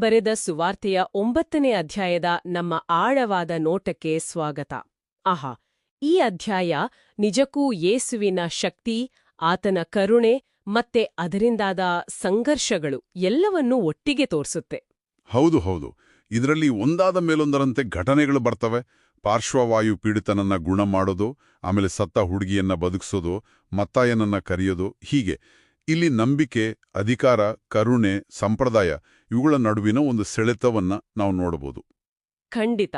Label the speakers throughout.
Speaker 1: ಬರೆದ ಸುವಾರ್ತೆಯ ಒಂಬತ್ತನೇ ಅಧ್ಯಾಯದ ನಮ್ಮ ಆಳವಾದ ನೋಟಕ್ಕೆ ಸ್ವಾಗತ. ಆಹಾ, ಈ ಅಧ್ಯಾಯ ನಿಜಕ್ಕೂ ಯೇಸುವಿನ ಶಕ್ತಿ, ಆತನ ಕರುಣೆ ಮತ್ತೆ ಅದರಿಂದಾದ ಸಂಘರ್ಷಗಳು ಎಲ್ಲವನ್ನೂ ಒಟ್ಟಿಗೆ ತೋರಿಸುತ್ತೆ.
Speaker 2: ಹೌದು ಹೌದು. ಇದರಲ್ಲಿ ಒಂದಾದ ಮೇಲೊಂದರಂತೆ ಘಟನೆಗಳು ಬರ್ತವೆ. ಪಾರ್ಶ್ವವಾಯು ಪೀಡಿತನನ್ನ ಗುಣ ಮಾಡೋದು ಆಮೇಲೆ ಸತ್ತ ಹುಡುಗಿಯನ್ನ ಬದುಕಿಸೋದು, ಮತ್ತಾಯನನ್ನ ಕರೆಯೋದು ಹೀಗೆ. ಇಲ್ಲಿ ನಂಬಿಕೆ, ಅಧಿಕಾರ, ಕರುಣೆ, ಸಂಪ್ರದಾಯ ಇವುಗಳ ನಡುವಿನ ಒಂದು ಸೆಳೆತವನ್ನ ನಾವು ನೋಡಬಹುದು.
Speaker 1: ಖಂಡಿತ.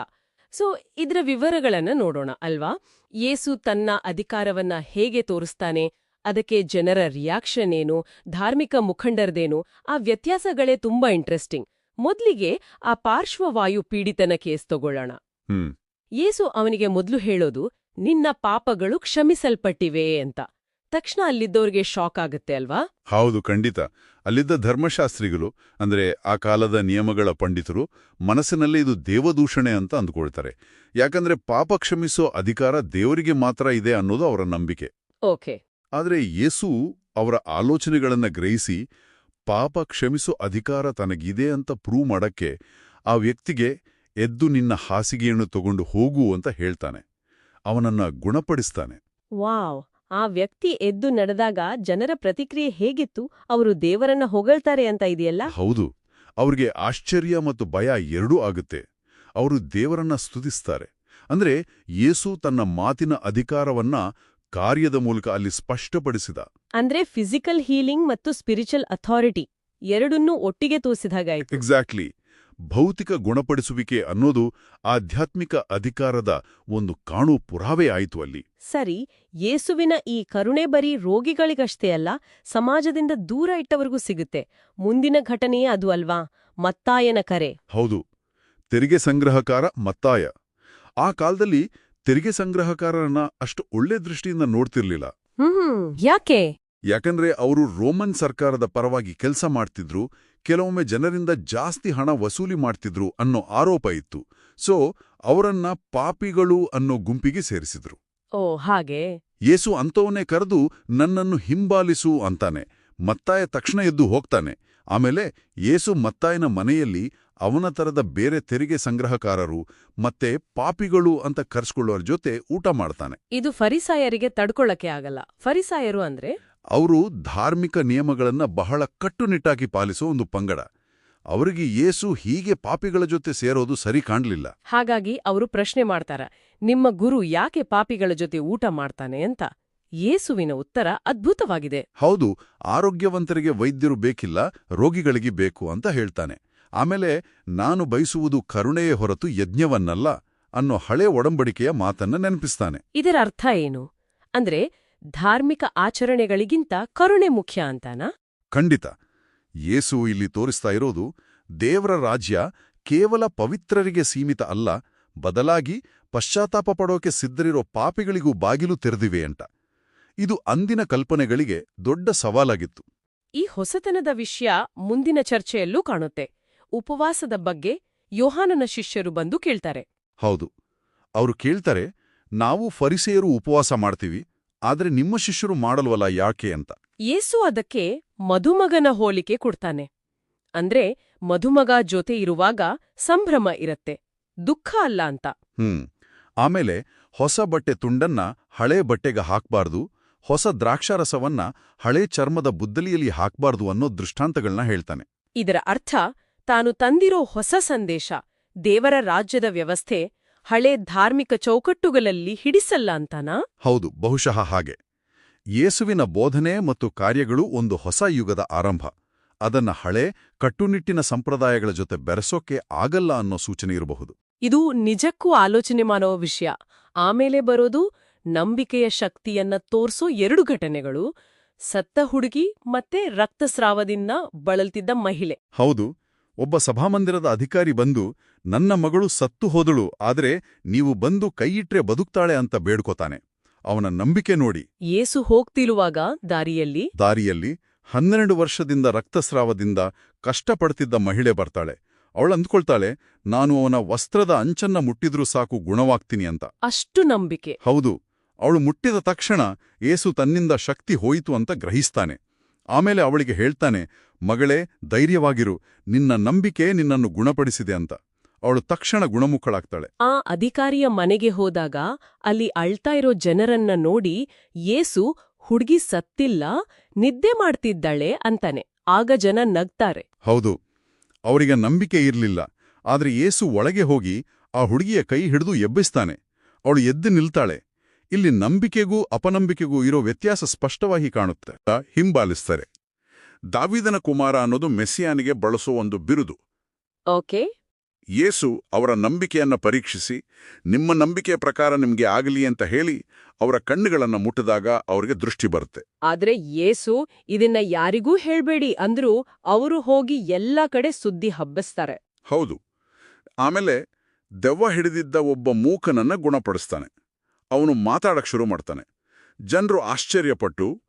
Speaker 1: ಸೊ ಇದರ ವಿವರಗಳನ್ನ ನೋಡೋಣ ಅಲ್ವಾ? ಯೇಸು ತನ್ನ ಅಧಿಕಾರವನ್ನ ಹೇಗೆ ತೋರಿಸ್ತಾನೆ? ಅದಕ್ಕೆ ಜನರ ರಿಯಾಕ್ಷನ್ ಏನು? ಧಾರ್ಮಿಕ ಮುಖಂಡರದೇನು? ಆ ವ್ಯತ್ಯಾಸಗಳೇ ತುಂಬಾ ಇಂಟ್ರೆಸ್ಟಿಂಗ್ ಮೊದ್ಲಿಗೆ ಆ ಪಾರ್ಶ್ವವಾಯು ಪೀಡಿತನ ಕೇಸ್ ತಗೊಳ್ಳೋಣ. ಯೇಸು ಅವನಿಗೆ ಮೊದ್ಲು ಹೇಳೋದು ನಿನ್ನ ಪಾಪಗಳು ಕ್ಷಮಿಸಲ್ಪಟ್ಟಿವೆ ಅಂತ. ತಕ್ಷಣ ಅಲ್ಲಿದ್ದವ್ರಿಗೆ ಶಾಕ್ ಆಗುತ್ತೆ ಅಲ್ವಾ?
Speaker 2: ಹೌದು ಖಂಡಿತ. ಅಲ್ಲಿದ್ದ ಧರ್ಮಶಾಸ್ತ್ರಿಗಳು ಅಂದ್ರೆ ಆ ಕಾಲದ ನಿಯಮಗಳ ಪಂಡಿತರು ಮನಸ್ಸಿನಲ್ಲಿ ಇದು ದೇವದೂಷಣೆ ಅಂತ ಅಂದ್ಕೊಳ್ತಾರೆ. ಯಾಕಂದ್ರೆ ಪಾಪ ಕ್ಷಮಿಸೋ ಅಧಿಕಾರ ದೇವರಿಗೆ ಮಾತ್ರ ಇದೆ ಅನ್ನೋದು ಅವರ ನಂಬಿಕೆ.
Speaker 1: ಓಕೆ.
Speaker 2: ಆದರೆ ಯೇಸು ಅವರ ಆಲೋಚನೆಗಳನ್ನು ಗ್ರಹಿಸಿ ಪಾಪ ಕ್ಷಮಿಸೋ ಅಧಿಕಾರ ತನಗಿದೆ ಅಂತ ಪ್ರೂವ್ ಮಾಡಕ್ಕೆ ಆ ವ್ಯಕ್ತಿಗೆ ಎದ್ದು ನಿನ್ನ ಹಾಸಿಗೆಯನ್ನು ತಗೊಂಡು ಹೋಗು ಅಂತ ಹೇಳ್ತಾನೆ. ಅವನನ್ನ ಗುಣಪಡಿಸ್ತಾನೆ.
Speaker 1: ವಾವ್. ಆ ವ್ಯಕ್ತಿ ಎದ್ದು ನಡೆದಾಗ ಜನರ ಪ್ರತಿಕ್ರಿಯೆ ಹೇಗಿತ್ತು? ಅವರು ದೇವರನ್ನ ಹೊಗಳ್ತಾರೆ ಅಂತ ಇದೆಯಲ್ಲ?
Speaker 2: ಹೌದು. ಅವ್ರಿಗೆ ಆಶ್ಚರ್ಯ ಮತ್ತು ಭಯ ಎರಡೂ ಆಗುತ್ತೆ. ಅವರು ದೇವರನ್ನ ಸ್ತುತಿಸ್ತಾರೆ. ಅಂದ್ರೆ ಯೇಸು ತನ್ನ ಮಾತಿನ ಅಧಿಕಾರವನ್ನ ಕಾರ್ಯದ ಮೂಲಕ ಅಲ್ಲಿ ಸ್ಪಷ್ಟಪಡಿಸಿದ.
Speaker 1: ಅಂದ್ರೆ ಫಿಸಿಕಲ್ ಹೀಲಿಂಗ್ ಮತ್ತು ಸ್ಪಿರಿಚುವಲ್ ಅಥಾರಿಟಿ ಎರಡನ್ನೂ ಒಟ್ಟಿಗೆ ತೋರಿಸಿದಾಗ
Speaker 2: ಎಕ್ಸಾಕ್ಟ್ಲಿ ಭೌತಿಕ ಗುಣಪಡಿಸುವಿಕೆ ಅನ್ನೋದು ಆಧ್ಯಾತ್ಮಿಕ ಅಧಿಕಾರದ ಒಂದು ಕಾಣು ಪುರಾವೆ ಆಯಿತು ಅಲ್ಲಿ.
Speaker 1: ಸರಿ ಯೇಸುವಿನ ಈ ಕರುಣೆ ಬರೀ ರೋಗಿಗಳಿಗಷ್ಟೇ ಅಲ್ಲ ಸಮಾಜದಿಂದ ದೂರ ಇಟ್ಟವರಿಗೂ ಸಿಗುತ್ತೆ. ಮುಂದಿನ ಘಟನೆಯೇ ಅದು ಅಲ್ವಾ? ಮತ್ತಾಯನ ಕರೆ.
Speaker 2: ಹೌದು. ತೆರಿಗೆ ಸಂಗ್ರಹಕಾರ ಮತ್ತಾಯ. ಆ ಕಾಲದಲ್ಲಿ ತೆರಿಗೆ ಸಂಗ್ರಹಕಾರರನ್ನ ಅಷ್ಟು ಒಳ್ಳೆ ದೃಷ್ಟಿಯಿಂದ ನೋಡ್ತಿರ್ಲಿಲ್ಲ.
Speaker 1: ಹ್ಮ್ ಯಾಕೆ?
Speaker 2: ಯಾಕಂದ್ರೆ ಅವರು ರೋಮನ್ ಸರ್ಕಾರದ ಪರವಾಗಿ ಕೆಲಸ ಮಾಡ್ತಿದ್ರು ಕೆಲವೊಮ್ಮೆ ಜನರಿಂದ ಜಾಸ್ತಿ ಹಣ ವಸೂಲಿ ಮಾಡ್ತಿದ್ರು ಅನ್ನೋ ಆರೋಪ ಇತ್ತು. ಸೊ ಅವರನ್ನ ಪಾಪಿಗಳು ಅನ್ನೋ ಗುಂಪಿಗೆ ಸೇರಿಸಿದ್ರು.
Speaker 1: ಓ ಹಾಗೆ.
Speaker 2: ಯೇಸು ಅಂತವನ್ನೇ ಕರೆದು ನನ್ನನ್ನು ಹಿಂಬಾಲಿಸು ಅಂತಾನೆ. ಮತ್ತಾಯ ತಕ್ಷಣ ಎದ್ದು ಹೋಗ್ತಾನೆ. ಆಮೇಲೆ ಯೇಸು ಮತ್ತಾಯನ ಮನೆಯಲ್ಲಿ ಅವನ ತರದ ಬೇರೆ ತೆರಿಗೆ ಸಂಗ್ರಹಕಾರರು ಮತ್ತೆ ಪಾಪಿಗಳು ಅಂತ ಕರ್ಸ್ಕೊಳ್ಳೋರ ಜೊತೆ ಊಟ ಮಾಡ್ತಾನೆ.
Speaker 1: ಇದು ಫರಿಸಾಯರಿಗೆ ತಡ್ಕೊಳ್ಳಕ್ಕೆ ಆಗಲ್ಲ. ಫರಿಸಾಯರು ಅಂದ್ರೆ?
Speaker 2: ಅವರು ಧಾರ್ಮಿಕ ನಿಯಮಗಳನ್ನು ಬಹಳ ಕಟ್ಟುನಿಟ್ಟಾಗಿ ಪಾಲಿಸೋ ಒಂದು ಪಂಗಡ. ಅವರಿಗೆ ಯೇಸು ಹೀಗೆ ಪಾಪಿಗಳ ಜೊತೆ ಸೇರೋದು ಸರಿ ಕಾಣಲಿಲ್ಲ.
Speaker 1: ಹಾಗಾಗಿ ಅವರು ಪ್ರಶ್ನೆ ಮಾಡ್ತಾರ ನಿಮ್ಮ ಗುರು ಯಾಕೆ ಪಾಪಿಗಳ ಜೊತೆ ಊಟ ಮಾಡ್ತಾನೆ ಅಂತ? ಯೇಸುವಿನ ಉತ್ತರ ಅದ್ಭುತವಾಗಿದೆ.
Speaker 2: ಹೌದು ಆರೋಗ್ಯವಂತರಿಗೆ ವೈದ್ಯರು ಬೇಕಿಲ್ಲ ರೋಗಿಗಳಿಗೆ ಬೇಕು ಅಂತ ಹೇಳ್ತಾನೆ. ಆಮೇಲೆ ನಾನು ಬಯಸುವುದು ಕರುಣೆಯೇ ಹೊರತು ಯಜ್ಞವನ್ನಲ್ಲ ಅನ್ನೋ ಹಳೆ ಒಡಂಬಡಿಕೆಯ ಮಾತನ್ನ ನೆನಪಿಸ್ತಾನೆ.
Speaker 1: ಇದರ ಅರ್ಥ ಏನು? ಅಂದ್ರೆ ಧಾರ್ಮಿಕ ಆಚರಣೆಗಳಿಗಿಂತ ಕರುಣೆ ಮುಖ್ಯ ಅಂತಾನಾ?
Speaker 2: ಖಂಡಿತ. ಯೇಸು ಇಲ್ಲಿ ತೋರಿಸ್ತಾ ಇರೋದು ದೇವರ ರಾಜ್ಯ ಕೇವಲ ಪವಿತ್ರರಿಗೆ ಸೀಮಿತ ಅಲ್ಲ ಬದಲಾಗಿ ಪಶ್ಚಾತ್ತಾಪ ಪಡೋಕೆ ಸಿದ್ಧರಿರೋ ಪಾಪಿಗಳಿಗೂ ಬಾಗಿಲು ತೆರೆದಿವೆ ಅಂತ. ಇದು ಅಂದಿನ ಕಲ್ಪನೆಗಳಿಗೆ ದೊಡ್ಡ ಸವಾಲಾಗಿತ್ತು.
Speaker 1: ಈ ಹೊಸತನದ ವಿಷಯ ಮುಂದಿನ ಚರ್ಚೆಯಲ್ಲೂ ಕಾಣುತ್ತೆ. ಉಪವಾಸದ ಬಗ್ಗೆ ಯೋಹಾನನ ಶಿಷ್ಯರು ಬಂದು ಕೇಳ್ತಾರೆ.
Speaker 2: ಹೌದು. ಅವರು ಕೇಳ್ತಾರೆ ನಾವು ಫರಿಸೆಯರು ಉಪವಾಸ ಮಾಡ್ತೀವಿ ಆದ್ರೆ ನಿಮ್ಮ ಶಿಷ್ಯರು ಮಾಡಲ್ವಲ್ಲ ಯಾಕೆ ಅಂತ?
Speaker 1: ಯೇಸು ಅದಕ್ಕೆ ಮಧುಮಗನ ಹೋಲಿಕೆ ಕೊಡ್ತಾನೆ. ಅಂದ್ರೆ ಮಧುಮಗ ಜೊತೆ ಇರುವಾಗ ಸಂಭ್ರಮ ಇರತ್ತೆ ದುಃಖ ಅಲ್ಲ ಅಂತ.
Speaker 2: ಹ್ಮ್. ಆಮೇಲೆ ಹೊಸ ಬಟ್ಟೆ ತುಂಡನ್ನ ಹಳೆ ಬಟ್ಟೆಗೆ ಹಾಕ್ಬಾರ್ದು ಹೊಸ ದ್ರಾಕ್ಷಾರಸವನ್ನ ಹಳೆ ಚರ್ಮದ ಬುದ್ದಲಿಯಲ್ಲಿ ಹಾಕ್ಬಾರ್ದು ಅನ್ನೋ ದೃಷ್ಟಾಂತಗಳನ್ನ ಹೇಳ್ತಾನೆ.
Speaker 1: ಇದರ ಅರ್ಥ ತಾನು ತಂದಿರೋ ಹೊಸ ಸಂದೇಶ ದೇವರ ರಾಜ್ಯದ ವ್ಯವಸ್ಥೆ ಹಳೆ ಧಾರ್ಮಿಕ ಚೌಕಟ್ಟುಗಳಲ್ಲಿ ಹಿಡಿಸಲ್ಲ ಅಂತಾನಾ?
Speaker 2: ಹೌದು ಬಹುಶಃ ಹಾಗೆ. ಯೇಸುವಿನ ಬೋಧನೆ ಮತ್ತು ಕಾರ್ಯಗಳು ಒಂದು ಹೊಸ ಯುಗದ ಆರಂಭ. ಅದನ್ನ ಹಳೆ ಕಟ್ಟುನಿಟ್ಟಿನ ಸಂಪ್ರದಾಯಗಳ ಜೊತೆ ಬೆರೆಸೋಕೆ ಆಗಲ್ಲ ಅನ್ನೋ ಸೂಚನೆ ಇರಬಹುದು.
Speaker 1: ಇದು ನಿಜಕ್ಕೂ ಆಲೋಚನೆ ಮಾಡೋ ವಿಷಯ. ಆಮೇಲೆ ಬರೋದು ನಂಬಿಕೆಯ ಶಕ್ತಿಯನ್ನ ತೋರ್ಸೋ ಎರಡು ಘಟನೆಗಳು ಸತ್ತ ಹುಡುಗಿ ಮತ್ತೆ ರಕ್ತಸ್ರಾವದಿಂದ ಬಳಲ್ತಿದ್ದ ಮಹಿಳೆ.
Speaker 2: ಹೌದು ಒಬ್ಬ ಸಭಾಮಂದಿರದ ಅಧಿಕಾರಿ ಬಂದು ನನ್ನ ಮಗಳು ಸತ್ತು ಹೋದಳು ಆದರೆ ನೀವು ಬಂದು ಕೈಯಿಟ್ರೆ ಬದುಕ್ತಾಳೆ ಅಂತ ಬೇಡ್ಕೋತಾನೆ. ಅವನ ನಂಬಿಕೆ ನೋಡಿ.
Speaker 1: ಏಸು ಹೋಗ್ತಿರುವಾಗ ದಾರಿಯಲ್ಲಿ?
Speaker 2: ದಾರಿಯಲ್ಲಿ ಹನ್ನೆರಡು ವರ್ಷದಿಂದ ರಕ್ತಸ್ರಾವದಿಂದ ಕಷ್ಟಪಡ್ತಿದ್ದ ಮಹಿಳೆ ಬರ್ತಾಳೆ. ಅವಳಂದ್ಕೊಳ್ತಾಳೆ ನಾನು ಅವನ ವಸ್ತ್ರದ ಅಂಚನ್ನ ಮುಟ್ಟಿದ್ರೂ ಸಾಕು ಗುಣವಾಗ್ತೀನಿ ಅಂತ.
Speaker 1: ಅಷ್ಟು ನಂಬಿಕೆ.
Speaker 2: ಹೌದು ಅವಳು ಮುಟ್ಟಿದ ತಕ್ಷಣ ಏಸು ತನ್ನಿಂದ ಶಕ್ತಿ ಹೋಯಿತು ಅಂತ ಗ್ರಹಿಸ್ತಾನೆ. ಆಮೇಲೆ ಅವಳಿಗೆ ಹೇಳ್ತಾನೆ ಮಗಳೇ ಧೈರ್ಯವಾಗಿರು. ನಿನ್ನ ನಂಬಿಕೆ ನಿನ್ನನ್ನು ಗುಣಪಡಿಸಿದೆ ಅಂತ. ಅವಳು ತಕ್ಷಣ ಗುಣಮುಖಳಾಗ್ತಾಳೆ.
Speaker 1: ಆ ಅಧಿಕಾರಿಯ ಮನೆಗೆ ಹೋದಾಗ ಅಲ್ಲಿ ಅಳ್ತಾ ಇರೋ ಜನರನ್ನ ನೋಡಿ ಯೇಸು ಹುಡ್ಗಿ ಸತ್ತಿಲ್ಲ ನಿದ್ದೆ ಮಾಡ್ತಿದ್ದಾಳೆ ಅಂತಾನೆ. ಆಗ ಜನ ನಗ್ತಾರೆ.
Speaker 2: ಹೌದು ಅವರಿಗೆ ನಂಬಿಕೆ ಇರಲಿಲ್ಲ. ಆದ್ರೆ ಯೇಸು ಒಳಗೆ ಹೋಗಿ ಆ ಹುಡುಗಿಯ ಕೈ ಹಿಡಿದು ಎಬ್ಬಿಸ್ತಾನೆ. ಅವಳು ಎದ್ದು ನಿಲ್ತಾಳೆ. ಇಲ್ಲಿ ನಂಬಿಕೆಗೂ ಅಪನಂಬಿಕೆಗೂ ಇರೋ ವ್ಯತ್ಯಾಸ ಸ್ಪಷ್ಟವಾಗಿ ಕಾಣುತ್ತೆ. ಹಿಂಬಾಲಿಸ್ತಾರೆ. ದಾವಿದನ ಕುಮಾರ ಅನ್ನೋದು ಮೆಸ್ಸಿಯಾನಿಗೆ ಬಳಸೋ ಒಂದು ಬಿರುದು.
Speaker 1: ಓಕೆ.
Speaker 2: ಯೇಸು ಅವರ ನಂಬಿಕೆಯನ್ನ ಪರೀಕ್ಷಿಸಿ ನಿಮ್ಮ ನಂಬಿಕೆಯ ಪ್ರಕಾರ ನಿಮ್ಗೆ ಆಗಲಿ ಅಂತ ಹೇಳಿ ಅವರ ಕಣ್ಣುಗಳನ್ನು ಮುಟ್ಟಿದಾಗ ಅವರಿಗೆ ದೃಷ್ಟಿ ಬರುತ್ತೆ.
Speaker 1: ಆದ್ರೆ ಯೇಸು ಇದನ್ನ ಯಾರಿಗೂ ಹೇಳ್ಬೇಡಿ ಅಂದ್ರೂ ಅವರು ಹೋಗಿ ಎಲ್ಲ ಕಡೆ ಸುದ್ದಿ ಹಬ್ಬಿಸ್ತಾರೆ.
Speaker 2: ಹೌದು. ಆಮೇಲೆ ದೆವ್ವ ಹಿಡಿದಿದ್ದ ಒಬ್ಬ ಮೂಕನನ್ನ ಗುಣಪಡಿಸ್ತಾನೆ. ಅವನು ಮಾತಾಡಕ್ಕೆ ಶುರು ಮಾಡ್ತಾನೆ. ಜನರು ಆಶ್ಚರ್ಯಪಟ್ಟು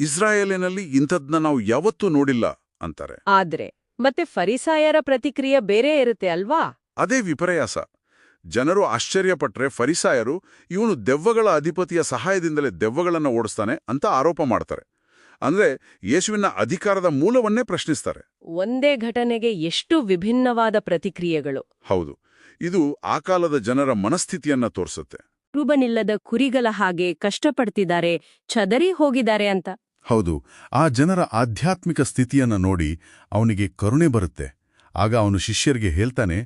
Speaker 2: ಇಸ್ರಾಯೇಲಿನಲ್ಲಿ ಇಂಥದ್ನ ನಾವು ಯಾವತ್ತೂ ನೋಡಿಲ್ಲ ಅಂತಾರೆ.
Speaker 1: ಆದ್ರೆ ಮತ್ತೆ ಫರಿಸಾಯರ ಪ್ರತಿಕ್ರಿಯೆ ಬೇರೆ ಇರುತ್ತೆ ಅಲ್ವಾ?
Speaker 2: ಅದೇ ವಿಪರ್ಯಾಸ. ಜನರು ಆಶ್ಚರ್ಯಪಟ್ರೆ ಫರಿಸಾಯರು ಇವನು ದೆವ್ವಗಳ ಅಧಿಪತಿಯ ಸಹಾಯದಿಂದಲೇ ದೆವ್ವಗಳನ್ನ ಓಡಿಸ್ತಾನೆ ಅಂತ ಆರೋಪ ಮಾಡ್ತಾರೆ. ಅಂದ್ರೆ ಯೇಸುವಿನ ಅಧಿಕಾರದ ಮೂಲವನ್ನೇ ಪ್ರಶ್ನಿಸ್ತಾರೆ.
Speaker 1: ಒಂದೇ ಘಟನೆಗೆ ಎಷ್ಟು ವಿಭಿನ್ನವಾದ ಪ್ರತಿಕ್ರಿಯೆಗಳು.
Speaker 2: ಹೌದು. ಇದು ಆ ಕಾಲದ ಜನರ ಮನಸ್ಥಿತಿಯನ್ನ ತೋರಿಸುತ್ತೆ.
Speaker 1: ರೂಬನಿಲ್ಲದ ಕುರಿಗಳ ಹಾಗೆ ಕಷ್ಟಪಡ್ತಿದ್ದಾರೆ ಚದರಿ ಹೋಗಿದ್ದಾರೆ ಅಂತ.
Speaker 3: ಹೌದು ಆ ಜನರ ಆಧ್ಯಾತ್ಮಿಕ ಸ್ಥಿತಿಯನ್ನ ನೋಡಿ ಅವನಿಗೆ ಕರುಣೆ ಬರುತ್ತೆ. ಆಗ ಅವನು ಶಿಷ್ಯರಿಗೆ ಹೇಳ್ತಾನೆ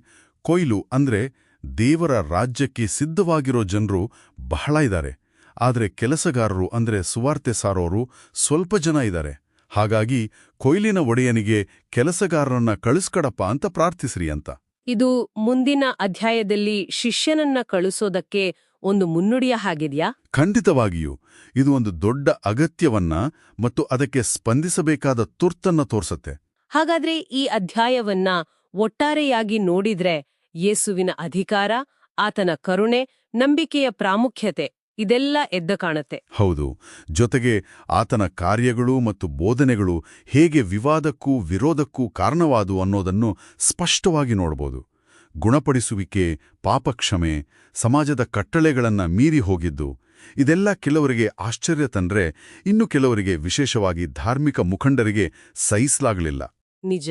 Speaker 3: ಕೊಯ್ಲು ಅಂದ್ರೆ ದೇವರ ರಾಜ್ಯಕ್ಕೆ ಸಿದ್ಧವಾಗಿರೋ ಜನರು ಬಹಳ ಇದ್ದಾರೆ ಆದರೆ ಕೆಲಸಗಾರರು ಅಂದ್ರೆ ಸುವಾರ್ತೆ ಸಾರೋರು ಸ್ವಲ್ಪ ಜನ ಇದ್ದಾರೆ ಹಾಗಾಗಿ ಕೊಯ್ಲಿನ ಒಡೆಯನಿಗೆ ಕೆಲಸಗಾರರನ್ನ ಕಳಿಸ್ಕಡಪ್ಪ ಅಂತ ಪ್ರಾರ್ಥಿಸ್ರಿ ಅಂತ.
Speaker 1: ಇದು ಮುಂದಿನ ಅಧ್ಯಾಯದಲ್ಲಿ ಶಿಷ್ಯನನ್ನ ಕಳಿಸೋದಕ್ಕೆ ಒಂದು ಮುನ್ನುಡಿಯ ಹಾಗಿದೆಯಾ?
Speaker 3: ಖಂಡಿತವಾಗಿಯೂ. ಇದು ಒಂದು ದೊಡ್ಡ ಅಗತ್ಯವನ್ನ ಮತ್ತು ಅದಕ್ಕೆ ಸ್ಪಂದಿಸಬೇಕಾದ ತುರ್ತನ್ನ ತೋರ್ಸತ್ತೆ.
Speaker 1: ಹಾಗಾದ್ರೆ ಈ ಅಧ್ಯಾಯವನ್ನ ಒಟ್ಟಾರೆಯಾಗಿ ನೋಡಿದ್ರೆ ಯೇಸುವಿನ ಅಧಿಕಾರ ಆತನ ಕರುಣೆ ನಂಬಿಕೆಯ ಪ್ರಾಮುಖ್ಯತೆ ಇದೆಲ್ಲ ಎದ್ದ ಕಾಣತ್ತೆ.
Speaker 3: ಹೌದು. ಜೊತೆಗೆ ಆತನ ಕಾರ್ಯಗಳು ಮತ್ತು ಬೋಧನೆಗಳು ಹೇಗೆ ವಿವಾದಕ್ಕೂ ವಿರೋಧಕ್ಕೂ ಕಾರಣವಾದು ಅನ್ನೋದನ್ನು ಸ್ಪಷ್ಟವಾಗಿ ನೋಡಬಹುದು ಗುಣಪಡಿಸುವಿಕೆ ಪಾಪಕ್ಷಮೆ ಸಮಾಜದ ಕಟ್ಟಳೆಗಳನ್ನು ಮೀರಿ ಹೋಗಿದ್ದು ಇದೆಲ್ಲ ಕೆಲವರಿಗೆ ಆಶ್ಚರ್ಯ ತಂದ್ರೆ ಇನ್ನು ಕೆಲವರಿಗೆ ವಿಶೇಷವಾಗಿ ಧಾರ್ಮಿಕ ಮುಖಂಡರಿಗೆ ಸಹಿಸಲಾಗಲಿಲ್ಲ.
Speaker 1: ನಿಜ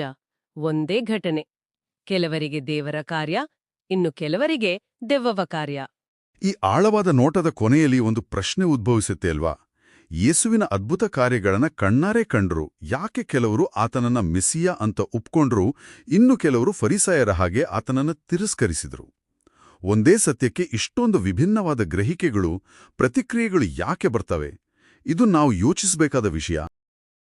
Speaker 1: ಒಂದೇ ಘಟನೆ. ಕೆಲವರಿಗೆ ದೇವರ ಕಾರ್ಯ ಇನ್ನು ಕೆಲವರಿಗೆ ದೆವ್ವವ ಕಾರ್ಯ.
Speaker 3: ಈ ಆಳವಾದ ನೋಟದ ಕೊನೆಯಲ್ಲಿ ಒಂದು ಪ್ರಶ್ನೆ ಉದ್ಭವಿಸುತ್ತೆ ಅಲ್ವಾ? ಯೇಸುವಿನ ಅದ್ಭುತ ಕಾರ್ಯಗಳನ್ನ ಕಣ್ಣಾರೆ ಕಂಡ್ರು. ಯಾಕೆ ಕೆಲವರು ಆತನನ್ನ ಮೆಸ್ಸಿಯ ಅಂತ ಒಪ್ಕೊಂಡ್ರು, ಇನ್ನು ಕೆಲವರು ಫರಿಸಾಯರ ಹಾಗೆ ಆತನನ್ನ ತಿರಸ್ಕರಿಸಿದ್ರು. ಒಂದೇ ಸತ್ಯಕ್ಕೆ ಇಷ್ಟೊಂದು ವಿಭಿನ್ನವಾದ ಗ್ರಹಿಕೆಗಳು, ಪ್ರತಿಕ್ರಿಯೆಗಳು ಯಾಕೆ ಬರ್ತವೆ? ಇದು ನಾವು ಯೋಚಿಸಬೇಕಾದ ವಿಷಯ.